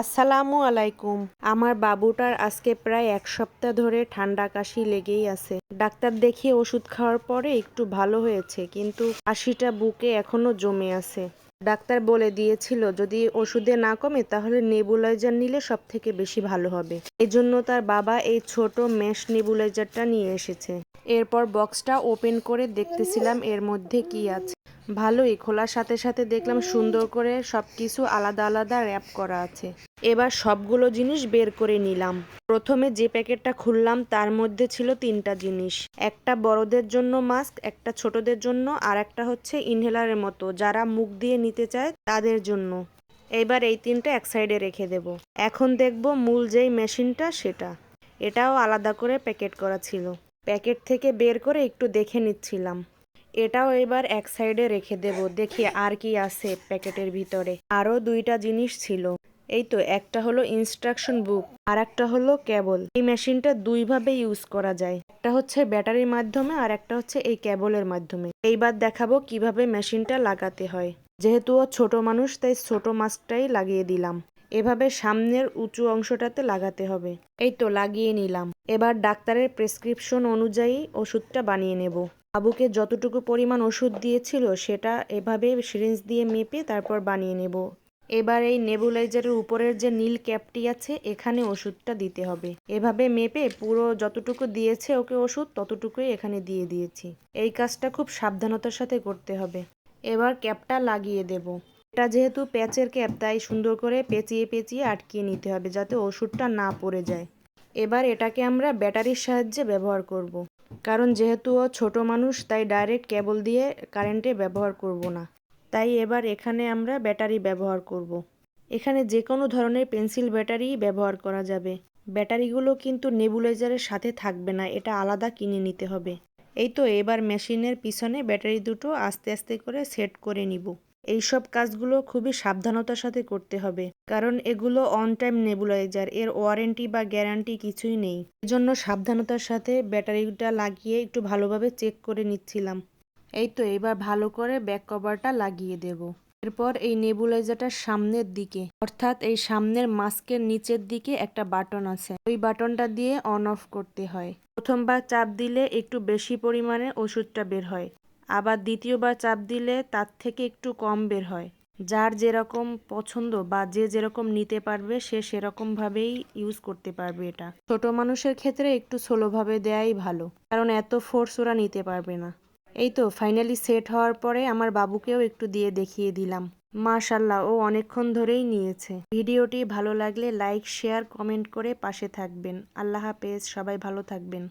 আসসালামু আলাইকুম। আমার বাবুটার আজকে প্রায় এক সপ্তাহ ধরে ঠান্ডা কাশি লেগেই আছে। ডাক্তার দেখিয়ে ওষুধ খাওয়ার পরে একটু ভালো হয়েছে, কিন্তু কাশিটা বুকে এখনও জমে আছে। ডাক্তার বলে দিয়েছিল, যদি ওষুধে না কমে তাহলে নেবুলাইজার নিলে সব থেকে বেশি ভালো হবে। এই জন্য তার বাবা এই ছোট ম্যাশ নেবুলাইজারটা নিয়ে এসেছে। এরপর বক্সটা ওপেন করে দেখতেছিলাম এর মধ্যে কি আছে। ভালোই, খোলার সাথে সাথে দেখলাম সুন্দর করে সব কিছু আলাদা আলাদা র্যাপ করা আছে। এবার সবগুলো জিনিস বের করে নিলাম। প্রথমে যে প্যাকেটটা খুললাম তার মধ্যে ছিল তিনটা জিনিস। একটা বড়দের জন্য মাস্ক একটা ছোটদের জন্য, আর একটা হচ্ছে ইনহেলারের মতো, যারা মুখ দিয়ে নিতে চায় তাদের জন্য। এবার এই তিনটা এক সাইডে রেখে দেব। এখন দেখব মূল যেই মেশিনটা সেটা। এটাও আলাদা করে প্যাকেট করা ছিল। প্যাকেট থেকে বের করে একটু দেখে নিচ্ছিলাম। এটাও এবার এক সাইডে রেখে দেব। দেখি আর কি আছে প্যাকেটের ভিতরে। আরও দুইটা জিনিস ছিল। এই তো, একটা হলো ইনস্ট্রাকশন বুক, আর একটা হলো কেবল এই মেশিনটা দুইভাবে ইউজ করা যায়। একটা হচ্ছে ব্যাটারির মাধ্যমে, আর একটা হচ্ছে এই কেবলের মাধ্যমে। এইবার দেখাবো কীভাবে মেশিনটা লাগাতে হয়। যেহেতু ও ছোট মানুষ, তাই ছোট মাস্কটাই লাগিয়ে দিলাম। এভাবে সামনের উঁচু অংশটাতে লাগাতে হবে। এই তো, লাগিয়ে নিলাম। এবার ডাক্তারের প্রেসক্রিপশন অনুযায়ী ওষুধটা বানিয়ে নেব। বাবুকে যতটুকু পরিমাণ ওষুধ দিয়েছিল, সেটা এভাবে সিরিঞ্জ দিয়ে মেপে তারপর বানিয়ে নেব। এবার এই নেবুলাইজারের উপরের যে নীল ক্যাপটি আছে, এখানে ওষুধটা দিতে হবে। এভাবে মেপে পুরো যতটুকু দিয়েছে ওকে ওষুধ, ততটুকুই এখানে দিয়ে দিয়েছি। এই কাজটা খুব সাবধানতার সাথে করতে হবে। এবার ক্যাপটা লাগিয়ে দেব। এটা যেহেতু প্যাচের ক্যাপ, তাই সুন্দর করে পেঁচিয়ে পেঁচিয়ে আটকিয়ে নিতে হবে, যাতে ওষুধটা না পড়ে যায়। এবার এটাকে আমরা ব্যাটারির সাহায্যে ব্যবহার করব। কারণ যেহেতু ও ছোট মানুষ, তাই ডাইরেক্ট কেবল দিয়ে কারেন্টে ব্যবহার করব না তাই এবার এখানে আমরা ব্যাটারি ব্যবহার করব। এখানে যে কোনো ধরনের পেন্সিল ব্যাটারি ব্যবহার করা যাবে ব্যাটারিগুলো কিন্তু নেবুলাইজারের সাথে থাকবে না, এটা আলাদা কিনে নিতে হবে এই তো এবার মেশিনের পিছনে ব্যাটারি দুটো আস্তে আস্তে করে সেট করে নিব এইসব কাজগুলো খুবই সাবধানতার সাথে করতে হবে। কারণ এগুলো অন টাইম নেবুলাইজার এর ওয়ারেন্টি বা গ্যারান্টি কিছুই নেই। এজন্য সাবধানতার সাথে ব্যাটারিটা লাগিয়ে একটু ভালোভাবে চেক করে নিচ্ছিলাম। এই তো, এবার ভালো করে ব্যাক কভারটা লাগিয়ে দেব। এরপর এই নেবুলাইজারটার সামনের দিকে, অর্থাৎ এই সামনের মাস্কের নিচের দিকে একটা বাটন আছে। ওই বাটনটা দিয়ে অন অফ করতে হয়। প্রথমবার চাপ দিলে একটু বেশি পরিমাণে ওষুধটা বের হয়। আবার দ্বিতীয়বার চাপ দিলে তার থেকে একটু কম বের হয়। যার যেরকম পছন্দ বা যে যেরকম নিতে পারবে, সে সেরকমভাবেই ইউজ করতে পারবে এটা। ছোট মানুষের ক্ষেত্রে একটু স্লোভাবে দেয়াই ভালো, কারণ এত ফোর্স ওরা নিতে পারবে না। এই তো ফাইনালি সেট হওয়ার পরে আমার বাবুকেও একটু দিয়ে দেখিয়ে দিলাম। মাশাল্লাহ ও অনেকক্ষণ ধরেই নিয়েছে। ভিডিওটি ভালো লাগলে লাইক শেয়ার কমেন্ট করে পাশে থাকবেন। আল্লাহ হাফেজ, সবাই ভালো থাকবেন।